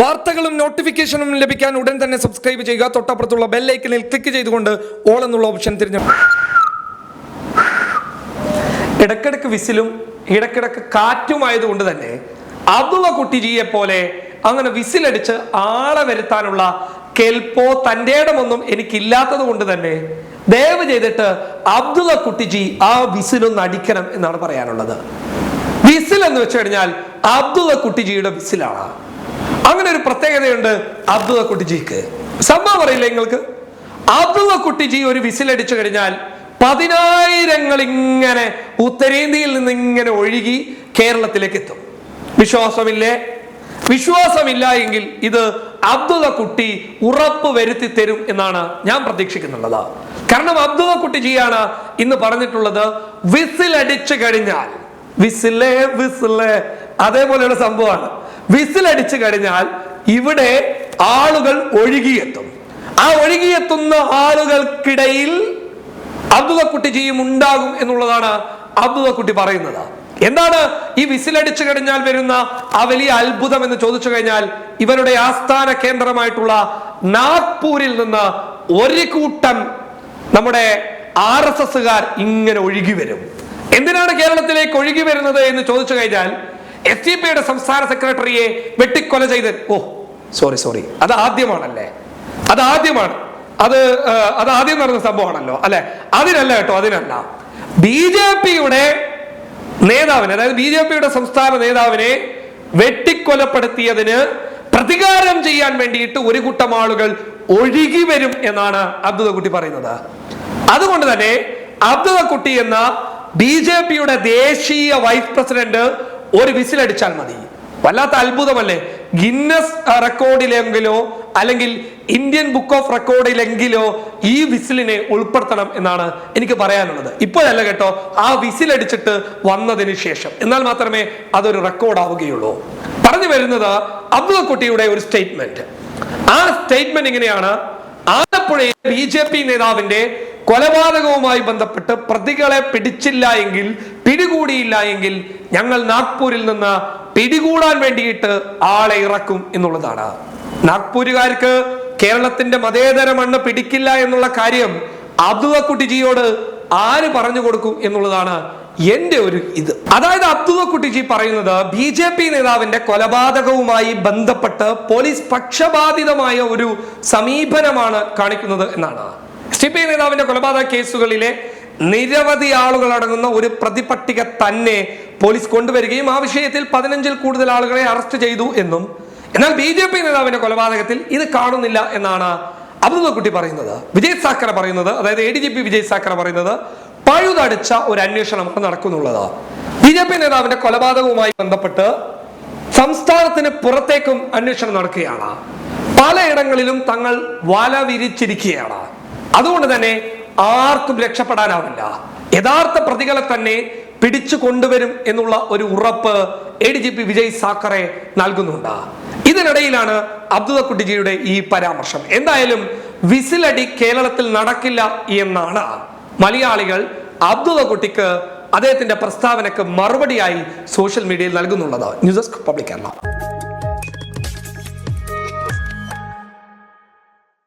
വാർത്തകളും നോട്ടിഫിക്കേഷനും ലഭിക്കാൻ ഉടൻ തന്നെ സബ്സ്ക്രൈബ് ചെയ്യുക. തൊട്ടപ്പുറത്തുള്ള ബെല്ലൈക്കനിൽ ക്ലിക്ക് ചെയ്തുകൊണ്ട് ഓൾ എന്നുള്ള ഓപ്ഷൻ തിരഞ്ഞെടുക്കും ഇടക്കിടക്ക് വിസിലും ഇടക്കിടക്ക് കാറ്റും ആയതുകൊണ്ട് തന്നെ അബ്ദുള്ള കുട്ടിജിയെ പോലെ അങ്ങനെ വിസിലടിച്ച് ആളെ വരുത്താനുള്ള കെൽപ്പോ തന്റെ ഇടമൊന്നും എനിക്കില്ലാത്തത് കൊണ്ട് തന്നെ ദയവ് ചെയ്തിട്ട് അബ്ദുള്ള കുട്ടിജി ആ വിസിലൊന്ന് അടിക്കണം എന്നാണ് പറയാനുള്ളത്. വിസിൽ എന്ന് വെച്ചു കഴിഞ്ഞാൽ അബ്ദുള്ള കുട്ടിജിയുടെ വിസിലാണ്. അങ്ങനെ ഒരു പ്രത്യേകതയുണ്ട് അബ്ദുള്ള കുട്ടിജിക്ക്. സംഭവം അറിയില്ല നിങ്ങൾക്ക് അബ്ദുള്ള കുട്ടിജി ഒരു വിസിലടിച്ചു കഴിഞ്ഞാൽ പതിനായിരങ്ങൾ ഇങ്ങനെ ഉത്തരേന്ത്യയിൽ നിന്ന് ഇങ്ങനെ ഒഴുകി കേരളത്തിലേക്ക് എത്തും വിശ്വാസമില്ലേ? വിശ്വാസമില്ല എങ്കിൽ ഇത് അബ്ദുള്ള കുട്ടി ഉറപ്പ് വരുത്തി തരും എന്നാണ് ഞാൻ പ്രതീക്ഷിക്കുന്നുള്ളത്. കാരണം അബ്ദുള്ള കുട്ടിജിയാണ് ഇന്ന് പറഞ്ഞിട്ടുള്ളത് വിസിൽ അടിച്ചു കഴിഞ്ഞാൽ. വിസിലേ വിസിലേ. അതേപോലെയുള്ള സംഭവമാണ്. വിസിൽ അടിച്ചു കഴിഞ്ഞാൽ ഇവിടെ ആളുകൾ ഒഴുകിയെത്തും. ആ ഒഴുകിയെത്തുന്ന ആളുകൾക്കിടയിൽ അബ്ദുള്ള ചെയ്യും ഉണ്ടാകും എന്നുള്ളതാണ് അബ്ദുള്ള പറയുന്നത്. എന്താണ് ഈ വിസിലടിച്ചു കഴിഞ്ഞാൽ വരുന്ന ആ വലിയ അത്ഭുതം എന്ന് ചോദിച്ചു കഴിഞ്ഞാൽ ഇവരുടെ ആസ്ഥാന കേന്ദ്രമായിട്ടുള്ള നാഗ്പൂരിൽ നിന്ന് ഒരു കൂട്ടം നമ്മുടെ ആർ എസ് എസുകാർ ഇങ്ങനെ ഒഴുകി വരും. എന്തിനാണ് കേരളത്തിലേക്ക് ഒഴുകി വരുന്നത് എന്ന് ചോദിച്ചു കഴിഞ്ഞാൽ എസ് ഡി പിയുടെ സംസ്ഥാന സെക്രട്ടറിയെ വെട്ടിക്കൊല ചെയ്ത്. ഓ സോറി സോറി അത് ആദ്യമാണല്ലേ? അത് ആദ്യമാണ്. അത് അത് ആദ്യം നടന്ന സംഭവമാണല്ലോ അല്ലെ? അതിനല്ല കേട്ടോ അതിനല്ല. ബി ജെ പിയുടെ നേതാവിനെ അതായത് ബി ജെ പിയുടെ സംസ്ഥാന നേതാവിനെ വെട്ടിക്കൊലപ്പെടുത്തിയതിന് പ്രതികാരം ചെയ്യാൻ വേണ്ടിയിട്ട് ഒരു കൂട്ടം ആളുകൾ ഒഴുകി വരും എന്നാണ് അബ്ദുദക്കുട്ടി പറയുന്നത്. അതുകൊണ്ട് തന്നെ അബ്ദുദക്കുട്ടി എന്ന ബി ജെ പിയുടെ ദേശീയ വൈസ് പ്രസിഡന്റ് ഒരു വിസിലടിച്ചാൽ മതി. വല്ലാത്ത അത്ഭുതമല്ലേ? ഗിന്നസ് റെക്കോർഡിലെങ്കിലോ അല്ലെങ്കിൽ ഇന്ത്യൻ ബുക്ക് ഓഫ് റെക്കോർഡിലെങ്കിലോ ഈ വിസിലിനെ ഉൾപ്പെടുത്തണം എന്നാണ് എനിക്ക് പറയാനുള്ളത്. ഇപ്പോഴല്ല കേട്ടോ ആ വിസിലടിച്ചിട്ട് വന്നതിന് ശേഷം. എന്നാൽ മാത്രമേ അതൊരു റെക്കോർഡ് ആവുകയുള്ളൂ പറഞ്ഞു വരുന്നത് അബ്ദുൾകുട്ടിയുടെ ഒരു സ്റ്റേറ്റ്മെന്റ്. ആ സ്റ്റേറ്റ്മെന്റ് ഇങ്ങനെയാണ്. ആലപ്പുഴയിൽ ബി ജെ പി നേതാവിന്റെ കൊലപാതകവുമായി ബന്ധപ്പെട്ട് പ്രതികളെ പിടിച്ചില്ല എങ്കിൽ പിടികൂടിയില്ല എങ്കിൽ ഞങ്ങൾ നാഗ്പൂരിൽ നിന്ന് പിടികൂടാൻ വേണ്ടിയിട്ട് ആളെ ഇറക്കും എന്നുള്ളതാണ്. നാഗ്പൂരുകാർക്ക് കേരളത്തിന്റെ മതേതര മണ്ണ് പിടിക്കില്ല എന്നുള്ള കാര്യം അബ്ദുവക്കുട്ടിജിയോട് ആര് പറഞ്ഞു കൊടുക്കും എന്നുള്ളതാണ് എന്റെ ഒരു ഇത്. അതായത് അബ്ദുവക്കുട്ടിജി പറയുന്നത് ബി ജെ പി നേതാവിന്റെ കൊലപാതകവുമായി ബന്ധപ്പെട്ട് പോലീസ് പക്ഷപാതിതമായ ഒരു സമീപനമാണ് കാണിക്കുന്നത് എന്നാണ്. എസ് പി നേതാവിന്റെ കൊലപാതക കേസുകളിലെ നിരവധി ആളുകൾ അടങ്ങുന്ന ഒരു പ്രതിപട്ടിക തന്നെ പോലീസ് കൊണ്ടുവരികയും ആ വിഷയത്തിൽ പതിനഞ്ചിൽ കൂടുതൽ ആളുകളെ അറസ്റ്റ് ചെയ്തു എന്നും എന്നാൽ ബി ജെ പി നേതാവിന്റെ കൊലപാതകത്തിൽ ഇത് കാണുന്നില്ല എന്നാണ് അബ്ദുൾക്കുട്ടി കുട്ടി പറയുന്നത്. വിജയ് സാക്കറ പറയുന്നത് അതായത് A D G P Vijay Sakhare പറയുന്നത് പഴുതടിച്ച ഒരു അന്വേഷണമാണ് നടക്കുന്നുള്ളത്. ബി ജെ പി നേതാവിന്റെ കൊലപാതകവുമായി ബന്ധപ്പെട്ട് സംസ്ഥാനത്തിന് പുറത്തേക്കും അന്വേഷണം നടക്കുകയാണ്. പലയിടങ്ങളിലും തങ്ങൾ വല വിരിച്ചിരിക്കുകയാണ്. അതുകൊണ്ട് തന്നെ ആർക്കും രക്ഷപ്പെടാനാവില്ല. യഥാർത്ഥ പ്രതികളെ തന്നെ പിടിച്ചു കൊണ്ടുവരും എന്നുള്ള ഒരു ഉറപ്പ് A D G P Vijay Sakhare നൽകുന്നുണ്ട്. ഇതിനിടയിലാണ് അബ്ദുദക്കുട്ടിജിയുടെ ഈ പരാമർശം. എന്തായാലും വിസിലടി കേരളത്തിൽ നടക്കില്ല എന്നാണ് മലയാളികൾ അബ്ദുദക്കുട്ടിക്ക് അദ്ദേഹത്തിന്റെ പ്രസ്താവനക്ക് മറുപടിയായി സോഷ്യൽ മീഡിയയിൽ നൽകുന്നുള്ളത്. News desk public Kerala.